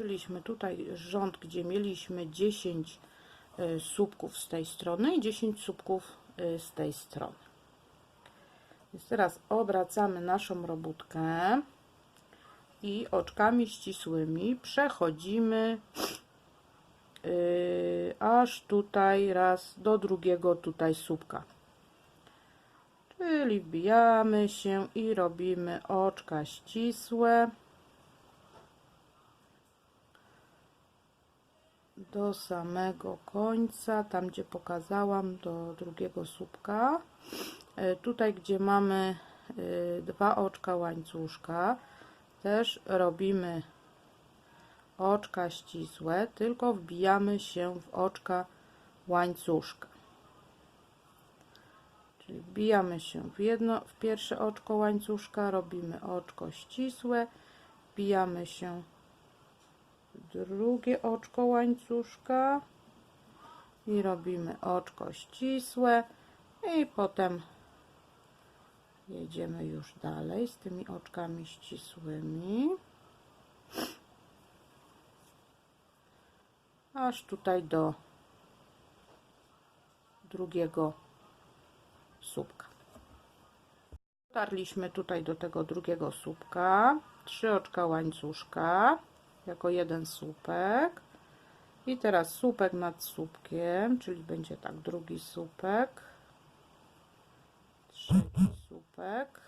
Zakończyliśmy tutaj rząd, gdzie mieliśmy 10 y, słupków z tej strony i 10 słupków y, z tej strony. Więc teraz obracamy naszą robótkę i oczkami ścisłymi przechodzimy yy, aż tutaj raz do drugiego tutaj słupka. Czyli wbijamy się i robimy oczka ścisłe do samego końca, tam gdzie pokazałam do drugiego słupka. E, Tutaj, gdzie mamy e, dwa oczka łańcuszka, też robimy oczka ścisłe, tylko wbijamy się w oczka łańcuszka. Czyli wbijamy się w jedno, w pierwsze oczko łańcuszka, robimy oczko ścisłe, wbijamy się w drugie oczko łańcuszka i robimy oczko ścisłe i potem jedziemy już dalej z tymi oczkami ścisłymi. Aż tutaj do drugiego słupka. Dotarliśmy tutaj do tego drugiego słupka. Trzy oczka łańcuszka jako jeden słupek. I teraz słupek nad słupkiem, czyli będzie tak drugi słupek, trzeci słupek,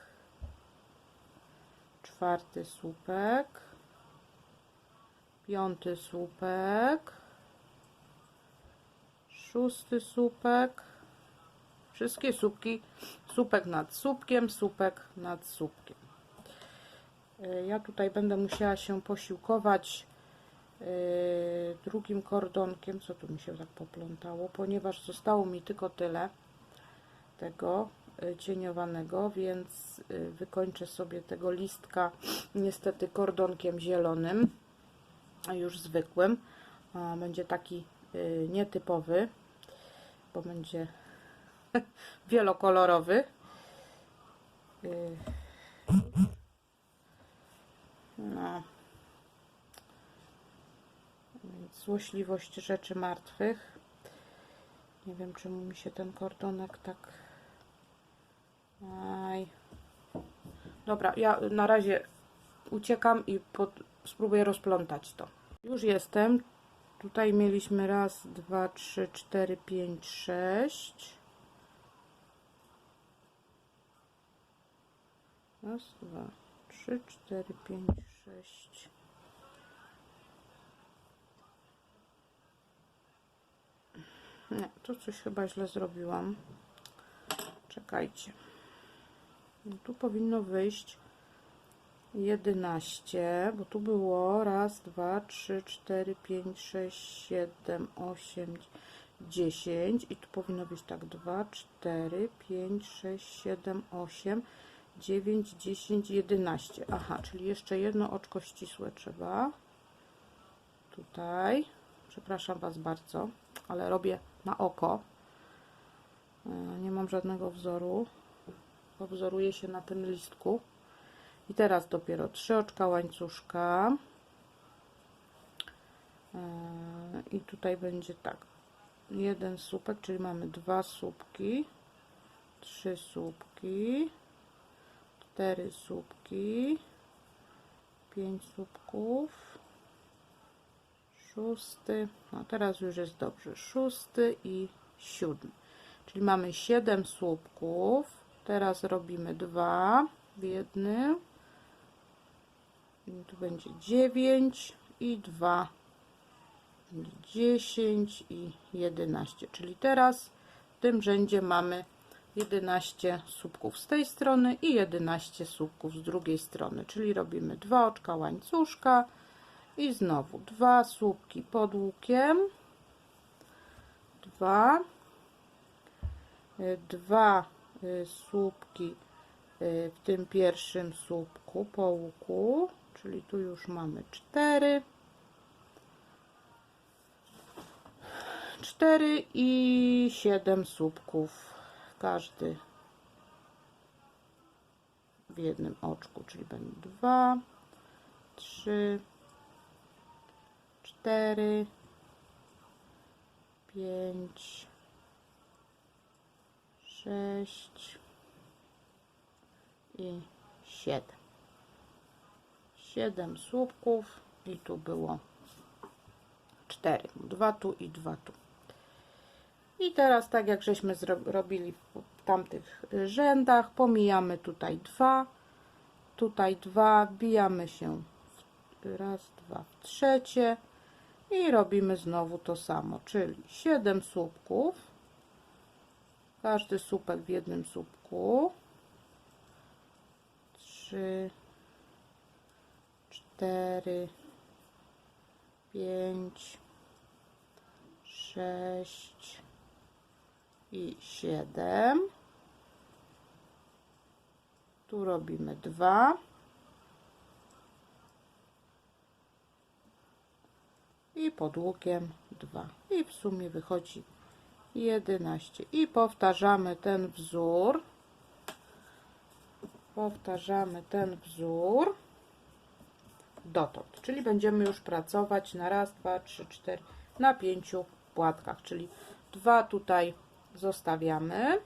czwarty słupek, piąty słupek, szósty słupek, wszystkie słupki, słupek nad słupkiem, słupek nad słupkiem. Y, Ja tutaj będę musiała się posiłkować y, drugim kordonkiem, co tu mi się tak poplątało, ponieważ zostało mi tylko tyle tego y, cieniowanego, więc wykończę sobie tego listka niestety kordonkiem zielonym, już zwykłym. Będzie taki nietypowy, bo będzie wielokolorowy. No. Więc Złośliwość rzeczy martwych. Nie wiem, czemu mi się ten kordonek tak. Aj. Dobra, ja na razie uciekam i pod... spróbuję rozplątać to. Już jestem. Tutaj mieliśmy raz, dwa, trzy, cztery, pięć, sześć. Raz, dwa, trzy, cztery, pięć, sześć. Nie, to coś chyba źle zrobiłam. Czekajcie. Tu powinno wyjść 11, bo tu było raz, dwa, trzy, cztery, pięć, sześć, siedem, osiem, dziesięć i tu powinno być tak 2, 4, 5, 6, 7, 8, 9, 10, 11. Aha, czyli jeszcze jedno oczko ścisłe trzeba. Tutaj. Przepraszam Was bardzo, ale robię na oko. E, Nie mam żadnego wzoru. Powzoruję się na tym listku. I teraz dopiero trzy oczka łańcuszka. E, I tutaj będzie tak. Jeden słupek, czyli mamy dwa słupki, trzy słupki, cztery słupki, pięć słupków, szósty, no teraz już jest dobrze, szósty i siódmy. Czyli mamy siedem słupków. Teraz robimy dwa w jednym. Tu będzie dziewięć i dwa. Będzie 10 i 11. Czyli teraz w tym rzędzie mamy 11 słupków z tej strony i 11 słupków z drugiej strony. Czyli robimy dwa oczka łańcuszka i znowu dwa słupki pod łukiem. Dwa. y, Dwa y, słupki y, w tym pierwszym słupku po łuku. Czyli tu już mamy cztery. 4 i 7 słupków każdy w jednym oczku, czyli będą 2, 3, cztery, pięć, sześć i siedem. Siedem słupków i tu było cztery. Dwa tu i dwa tu. I teraz tak jak żeśmy robili w tamtych rzędach, pomijamy tutaj dwa, tutaj dwa, wbijamy się w raz, dwa, w trzecie i robimy znowu to samo, czyli 7 słupków, każdy słupek w jednym słupku, 3, 4, 5, 6 i 7. Tu robimy 2. I pod łukiem 2. I w sumie wychodzi 11. I powtarzamy ten wzór. Powtarzamy ten wzór dotąd. Czyli będziemy już pracować na raz, dwa, trzy, cztery, na pięciu płatkach. Czyli dwa tutaj zostawiamy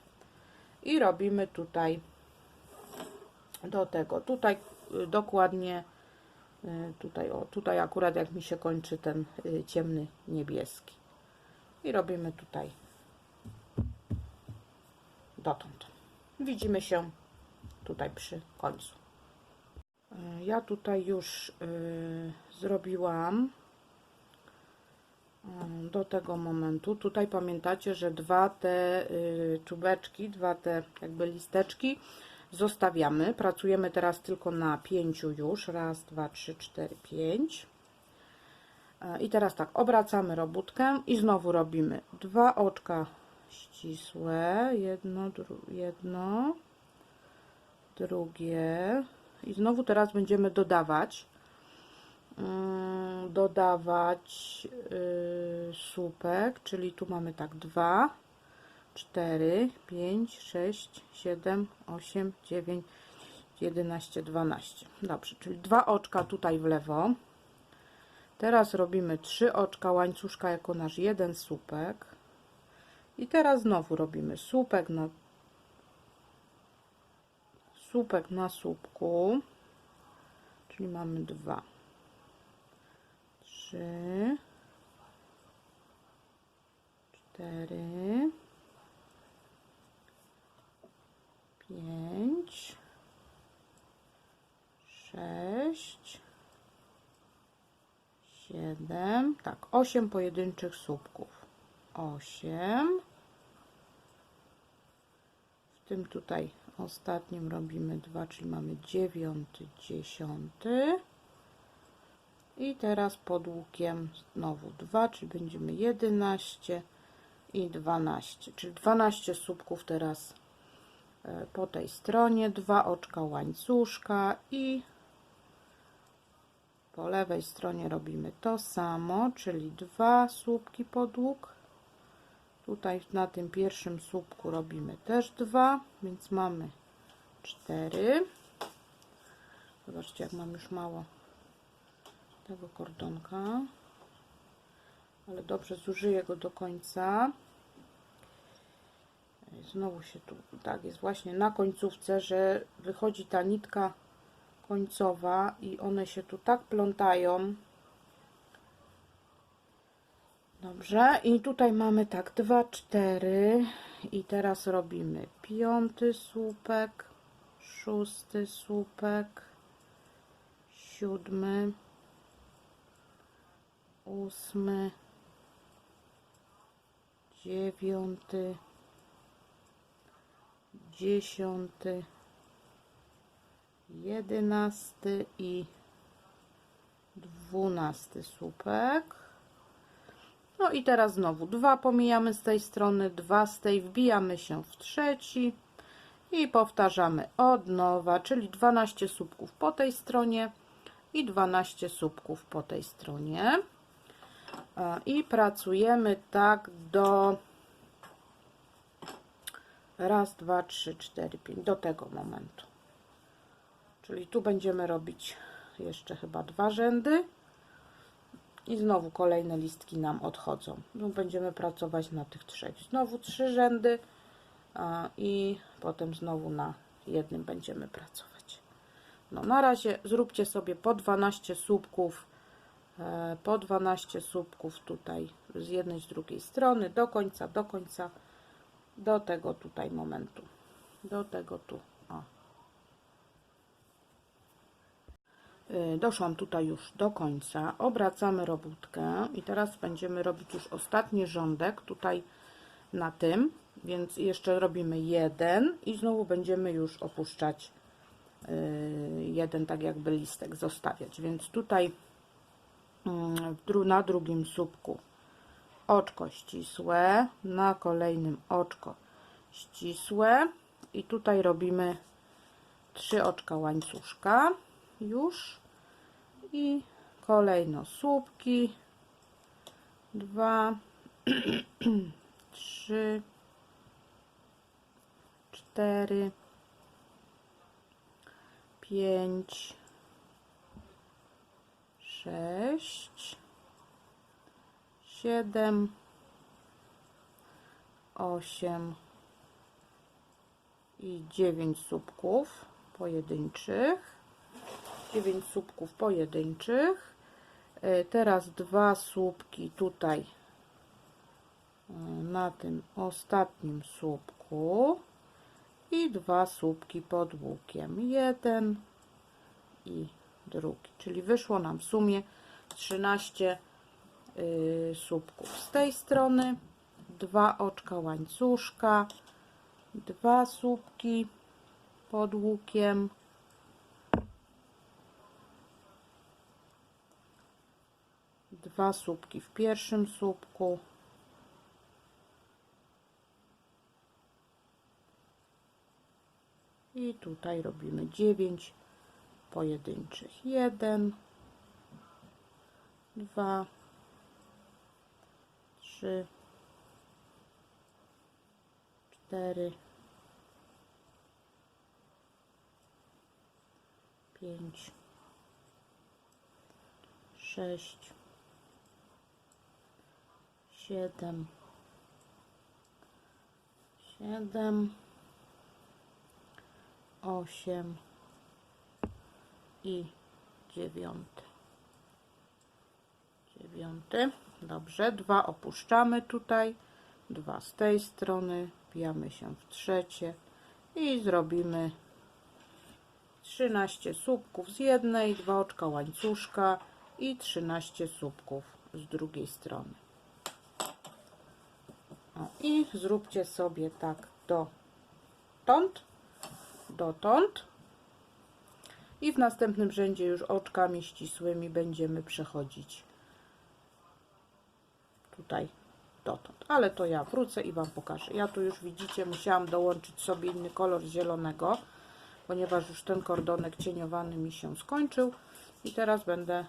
i robimy tutaj do tego. Tutaj y, dokładnie y, tutaj, o, tutaj akurat jak mi się kończy ten y, ciemny niebieski. I robimy tutaj dotąd. Widzimy się tutaj przy końcu. Ja tutaj już zrobiłam do tego momentu. Tutaj pamiętacie, że dwa te y, czubeczki, dwa te jakby listeczki zostawiamy. Pracujemy teraz tylko na pięciu już. Raz, dwa, trzy, cztery, pięć. E, I teraz tak, obracamy robótkę i znowu robimy dwa oczka ścisłe, jedno, dru, jedno, drugie i znowu teraz będziemy dodawać dodawać y, słupek, czyli tu mamy tak 2 4 5 6 7 8 9 11 12 dobrze, czyli dwa oczka tutaj w lewo. Teraz robimy trzy oczka łańcuszka jako nasz jeden słupek. I teraz znowu robimy słupek na słupek na słupku, czyli mamy dwa, trzy, cztery, pięć, sześć, siedem, tak, osiem pojedynczych słupków, osiem, w tym tutaj ostatnim robimy 2, czyli mamy dziewiąty, dziesiąty. I teraz pod łukiem znowu 2, czyli będziemy 11 i 12, czyli 12 słupków teraz e, po tej stronie, dwa oczka łańcuszka i po lewej stronie robimy to samo, czyli dwa słupki pod łuk. Tutaj na tym pierwszym słupku robimy też dwa, więc mamy cztery. Zobaczcie, jak mam już mało tego kordonka. Ale dobrze zużyję go do końca. Znowu się tu, tak jest właśnie na końcówce, że wychodzi ta nitka końcowa i one się tu tak plątają, Dobrze, i tutaj mamy tak 2, 4 i teraz robimy piąty słupek, szósty słupek, siódmy, ósmy, dziewiąty, dziesiąty, jedenasty i dwunasty słupek. No i teraz znowu dwa pomijamy z tej strony, dwa z tej, wbijamy się w trzeci i powtarzamy od nowa, czyli 12 słupków po tej stronie i 12 słupków po tej stronie. I pracujemy tak do raz, dwa, trzy, cztery, pięć, do tego momentu. Czyli tu będziemy robić jeszcze chyba dwa rzędy I znowu kolejne listki nam odchodzą. No, będziemy pracować na tych trzech. Znowu trzy rzędy i potem znowu na jednym będziemy pracować. No na razie zróbcie sobie po 12 słupków, po 12 słupków tutaj z jednej, z drugiej strony, do końca, do końca, do tego tutaj momentu, do tego tu, o. Y, Doszłam tutaj już do końca, obracamy robótkę i teraz będziemy robić już ostatni rządek tutaj na tym, więc jeszcze robimy jeden i znowu będziemy już opuszczać y, jeden tak jakby listek zostawiać, więc tutaj na drugim słupku. Oczko ścisłe, na kolejnym oczko ścisłe. I tutaj robimy trzy oczka łańcuszka już. I kolejno słupki. Dwa trzy cztery pięć sześć siedem osiem i dziewięć słupków pojedynczych 9 słupków pojedynczych. E, Teraz dwa słupki tutaj e, na tym ostatnim słupku i dwa słupki pod łukiem. Jeden i drugi. Czyli wyszło nam w sumie 13 y, słupków. Z tej strony, dwa oczka łańcuszka, dwa słupki pod łukiem, dwa słupki w pierwszym słupku. I tutaj robimy 9 pojedynczych. 1 2 3 4 5 6 siedem, siedem, osiem i dziewiąty. Dziewiąty. Dobrze, dwa opuszczamy tutaj, dwa z tej strony, wbijamy się w trzecie i zrobimy 13 słupków z jednej, dwa oczka łańcuszka i 13 słupków z drugiej strony. I zróbcie sobie tak dotąd, dotąd. I w następnym rzędzie już oczkami ścisłymi będziemy przechodzić tutaj dotąd. Ale to ja wrócę i Wam pokażę. Ja tu już widzicie, musiałam dołączyć sobie inny kolor zielonego, ponieważ już ten kordonek cieniowany mi się skończył. I teraz będę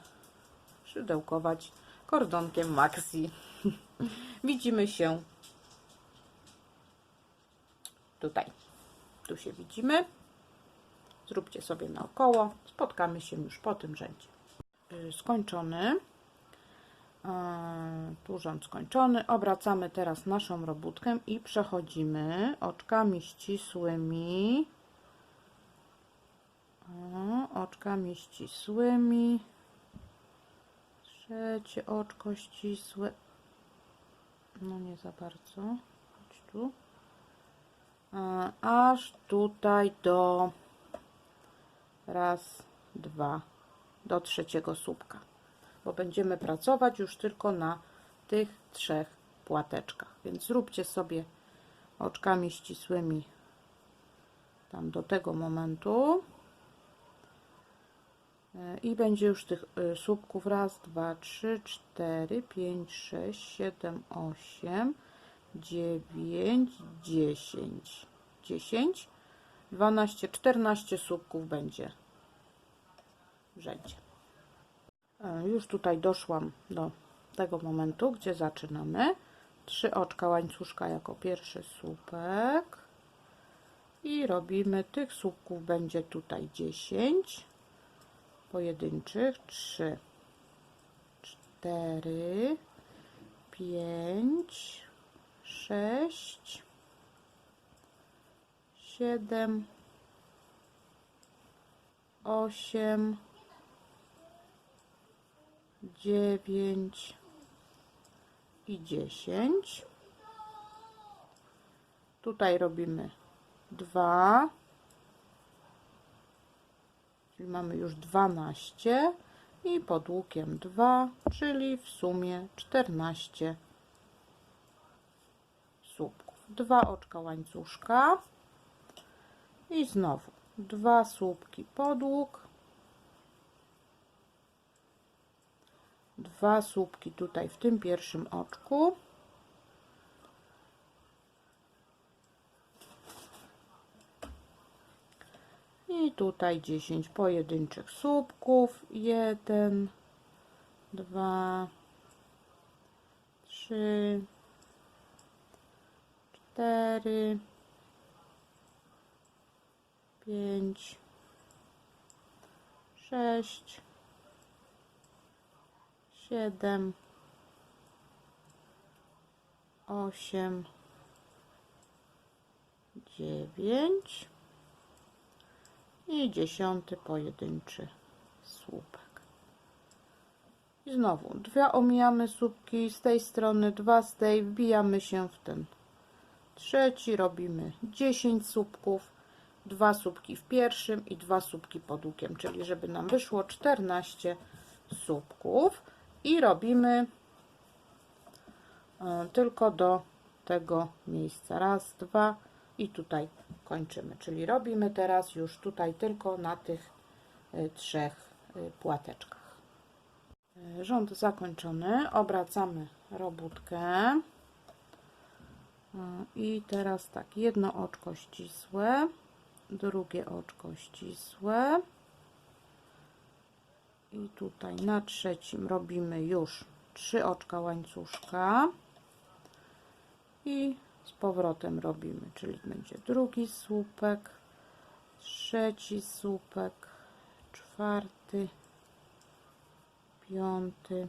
szydełkować kordonkiem Maxi. Widzimy się tutaj. Tu się widzimy. Zróbcie sobie naokoło. Spotkamy się już po tym rzędzie. Y, Skończony. Yy, Tu rząd skończony. Obracamy teraz naszą robótkę i przechodzimy oczkami ścisłymi. Oczkami ścisłymi. Trzecie oczko ścisłe. No nie za bardzo. Chodź tu. E, aż tutaj do raz, dwa, do trzeciego słupka, bo będziemy pracować już tylko na tych trzech płateczkach, więc zróbcie sobie oczkami ścisłymi tam do tego momentu. I będzie już tych e, słupków. Raz, dwa, trzy, cztery, pięć, sześć, siedem, osiem, 9, 10, 10, 12, 14 słupków będzie w rzędzie. Już tutaj doszłam do tego momentu, gdzie zaczynamy. Trzy oczka łańcuszka jako pierwszy słupek. I robimy tych słupków będzie tutaj 10 pojedynczych. 3, cztery, pięć, sześć, siedem, osiem, dziewięć i dziesięć. Tutaj robimy dwa, czyli mamy już 12 i pod łukiem 2, czyli w sumie 14 słupków. Dwa oczka łańcuszka i znowu dwa słupki pod łuk, dwa słupki tutaj w tym pierwszym oczku I tutaj 10 pojedynczych słupków. 1, 2, 3, 4, 5, 6, 7, 8, 9 i dziesiąty pojedynczy słupek. I znowu dwa omijamy słupki z tej strony, dwa z tej, wbijamy się w ten trzeci, robimy 10 słupków, dwa słupki w pierwszym i dwa słupki pod łukiem, czyli żeby nam wyszło 14 słupków i robimy e, tylko do tego miejsca. Raz, dwa i tutaj kończymy. Czyli robimy teraz już tutaj tylko na tych y, trzech y, płateczkach. Rząd zakończony. Obracamy robótkę. I teraz tak, jedno oczko ścisłe, drugie oczko ścisłe. I tutaj na trzecim robimy już trzy oczka łańcuszka. I z powrotem robimy, czyli będzie drugi słupek, trzeci słupek, czwarty, piąty,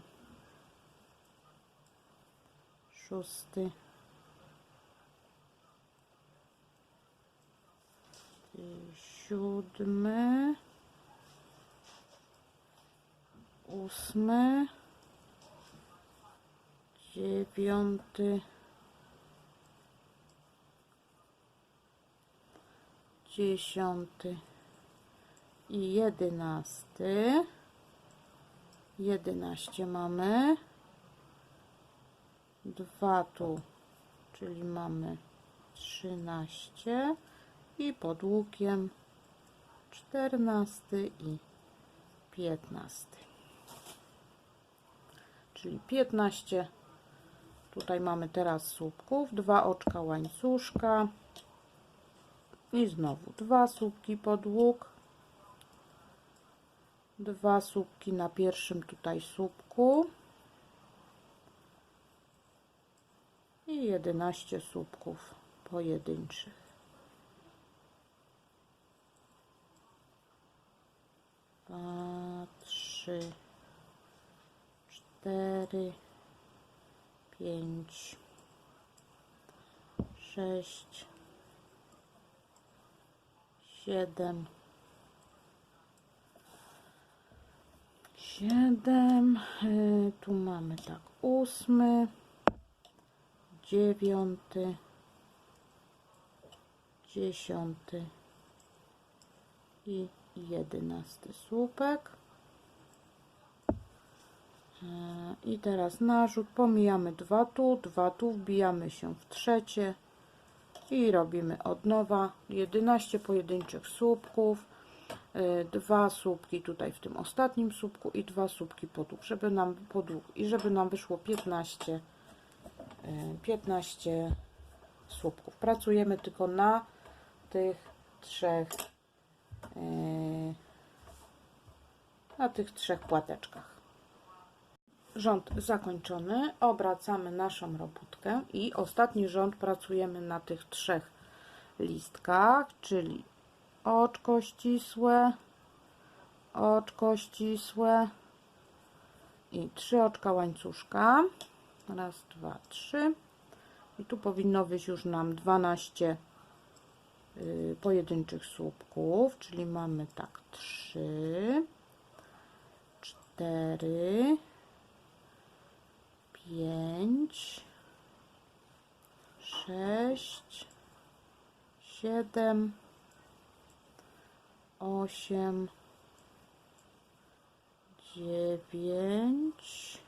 szósty, siódmy, ósmy, dziewiąty, dziesiąty. I jedenasty. Jedenaście mamy. Dwa tu, czyli mamy trzynaście i pod łukiem czternasty i piętnasty. Czyli piętnaście. Tutaj mamy teraz słupków, dwa oczka łańcuszka i znowu dwa słupki pod łuk dwa słupki na pierwszym tutaj słupku i 11 słupków pojedynczych dwa, trzy, cztery, pięć, sześć, siedem, siedem, y, tu mamy tak, ósmy, dziewiąty, dziesiąty i jedenasty słupek. Y, I teraz narzut, pomijamy dwa tu, dwa tu, wbijamy się w trzecie, i robimy od nowa. 11 pojedynczych słupków. Y, dwa słupki tutaj w tym ostatnim słupku i dwa słupki podług, żeby nam podług i żeby nam wyszło 15 y, 15 słupków. Pracujemy tylko na tych trzech na tych trzech płateczkach rząd zakończony, obracamy naszą robótkę i ostatni rząd pracujemy na tych trzech listkach, czyli oczko ścisłe, oczko ścisłe, i trzy oczka łańcuszka. Raz, dwa, trzy. I tu powinno wyjść już nam 12 y, pojedynczych słupków, czyli mamy tak 3, 4, 5, 6, 7, 8, 9,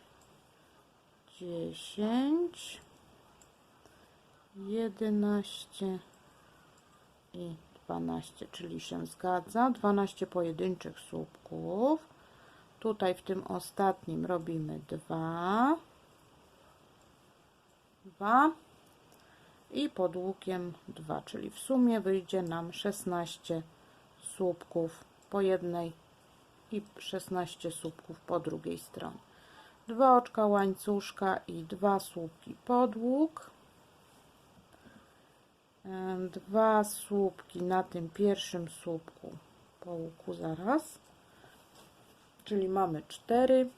10, 11 i 12, czyli się zgadza. 12 pojedynczych słupków. Tutaj w tym ostatnim robimy 2, 2 i pod łukiem 2, czyli w sumie wyjdzie nam 16 słupków po jednej i 16 słupków po drugiej stronie. Dwa oczka łańcuszka i dwa słupki pod łuk. Em, Dwa słupki na tym pierwszym słupku po łuku zaraz. Czyli mamy 4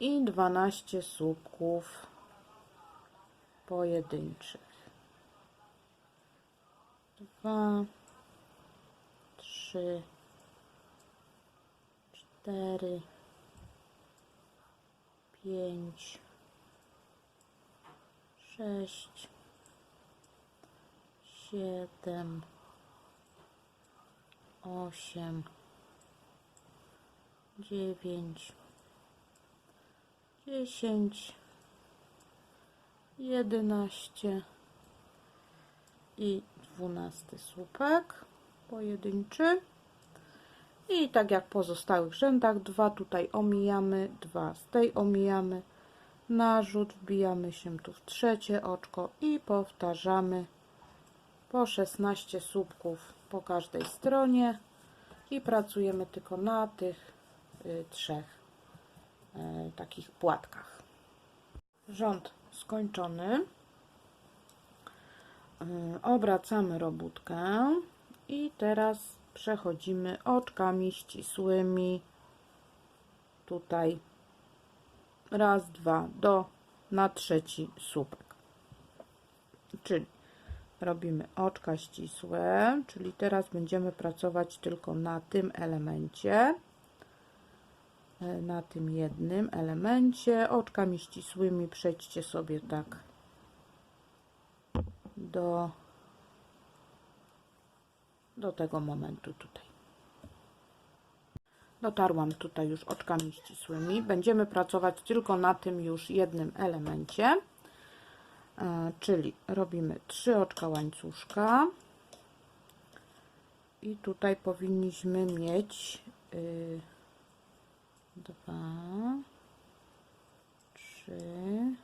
i 12 słupków pojedynczych. Dwa, trzy, cztery, pięć, sześć, siedem, osiem, dziewięć, dziesięć, jedenaście i dwunasty słupek pojedynczy. I tak jak w pozostałych rzędach, dwa tutaj omijamy, dwa z tej omijamy, narzut, wbijamy się tu w trzecie oczko i powtarzamy po 16 słupków po każdej stronie i pracujemy tylko na tych trzech y, takich płatkach. Rząd skończony. Y, obracamy robótkę i teraz przechodzimy oczkami ścisłymi tutaj raz, dwa do na trzeci słupek czyli robimy oczka ścisłe czyli teraz będziemy pracować tylko na tym elemencie na tym jednym elemencie oczkami ścisłymi przejdźcie sobie tak do do tego momentu tutaj. Dotarłam tutaj już oczkami ścisłymi. Będziemy pracować tylko na tym już jednym elemencie. E, czyli robimy trzy oczka łańcuszka. I tutaj powinniśmy mieć y, dwa, trzy,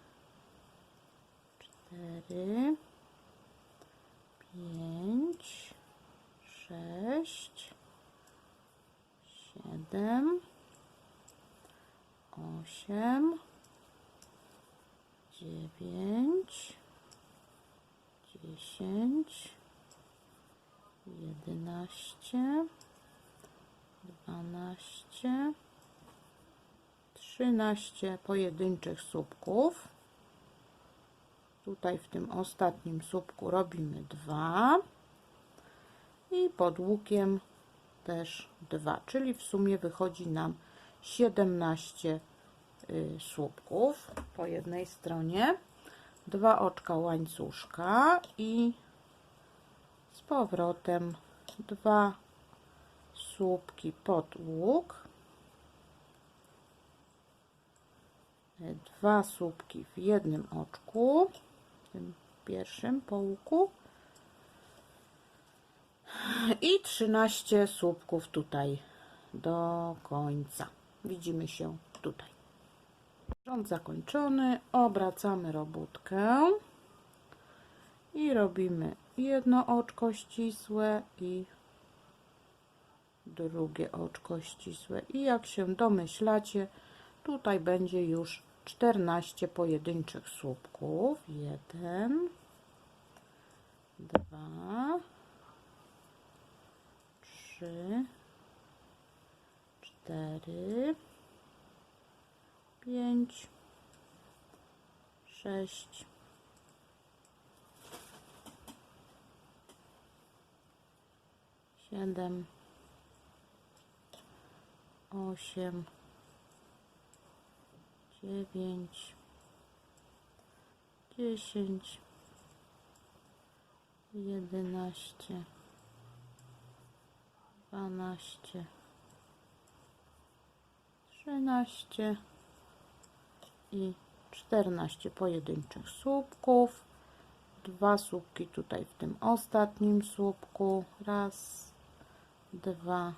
cztery, pięć, sześć, siedem, osiem, dziewięć, dziesięć, jedenaście, dwanaście, trzynaście pojedynczych słupków. Tutaj w tym ostatnim słupku robimy dwa. I pod łukiem też 2, czyli w sumie wychodzi nam 17 y, słupków po jednej stronie, dwa oczka łańcuszka i z powrotem dwa słupki pod łuk, dwa słupki w jednym oczku, w tym pierwszym po łuku i 13 słupków tutaj do końca. Widzimy się tutaj. Rząd zakończony. Obracamy robótkę i robimy jedno oczko ścisłe i drugie oczko ścisłe. I jak się domyślacie, tutaj będzie już 14 pojedynczych słupków. Jeden, dwa, trzy, cztery, pięć, sześć, siedem, osiem, dziewięć, dziesięć, jedenaście, dwanaście, trzynaście i czternaście pojedynczych słupków. Dwa słupki tutaj w tym ostatnim słupku. Raz, dwa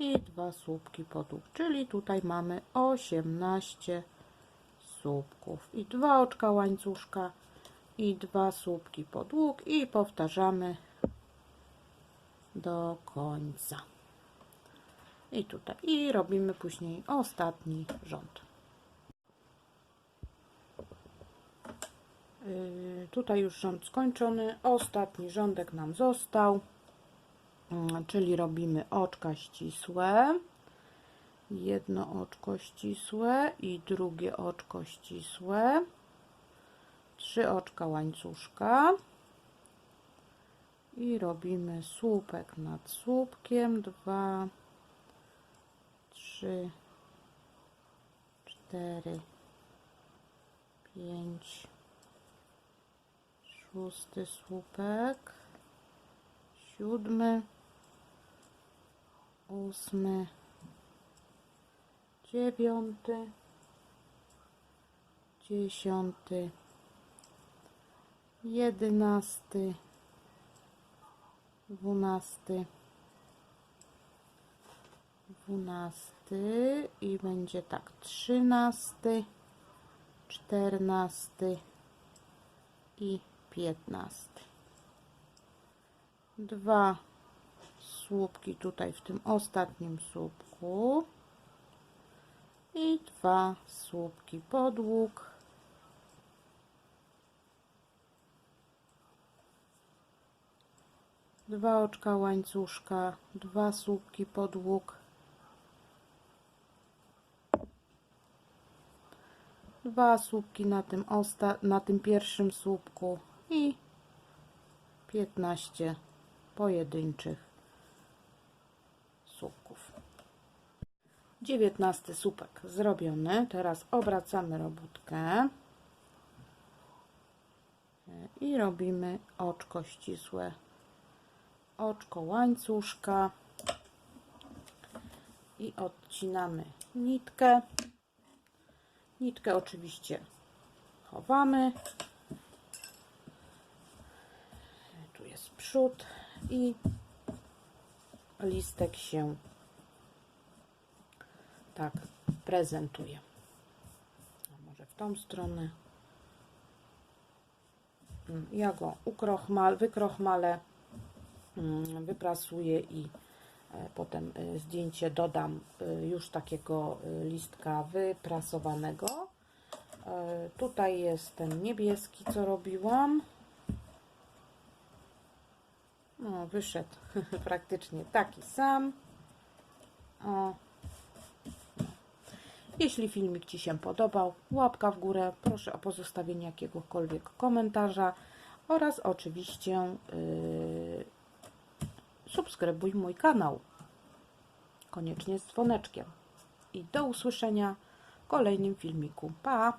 i dwa słupki podłóg, czyli tutaj mamy 18 słupków i dwa oczka łańcuszka i dwa słupki podłóg i powtarzamy do końca. I tutaj i robimy później ostatni rząd. Yy, tutaj już rząd skończony. Ostatni rządek nam został. Mm, czyli robimy oczka ścisłe, jedno oczko ścisłe i drugie oczko ścisłe, trzy oczka łańcuszka i robimy słupek nad słupkiem, dwa, trzy, cztery, pięć, szósty słupek, siódmy, ósmy, dziewiąty, dziesiąty, jedenasty, dwunasty, dwunasty i będzie tak trzynasty, czternasty i piętnasty. Dwa słupki tutaj w tym ostatnim słupku. I dwa słupki podłóg. Dwa oczka łańcuszka dwa słupki podłóg. Dwa słupki na tym osta na tym pierwszym słupku i 15 pojedynczych słupków. 19 słupek zrobiony. Teraz obracamy robótkę i robimy oczko ścisłe, oczko łańcuszka i odcinamy nitkę. Nitkę oczywiście chowamy. Tu jest przód i listek się tak prezentuje. A może w tą stronę. Mm, Ja go ukrochmal, wykrochmalę, mm, wyprasuję i e, potem e, zdjęcie dodam e, już takiego listka wyprasowanego. Tutaj jest ten niebieski, co robiłam. No, wyszedł praktycznie taki sam. O. Jeśli filmik Ci się podobał, łapka w górę, proszę o pozostawienie jakiegokolwiek komentarza oraz oczywiście yy, subskrybuj mój kanał. Koniecznie z dzwoneczkiem. I do usłyszenia w kolejnym filmiku. Pa!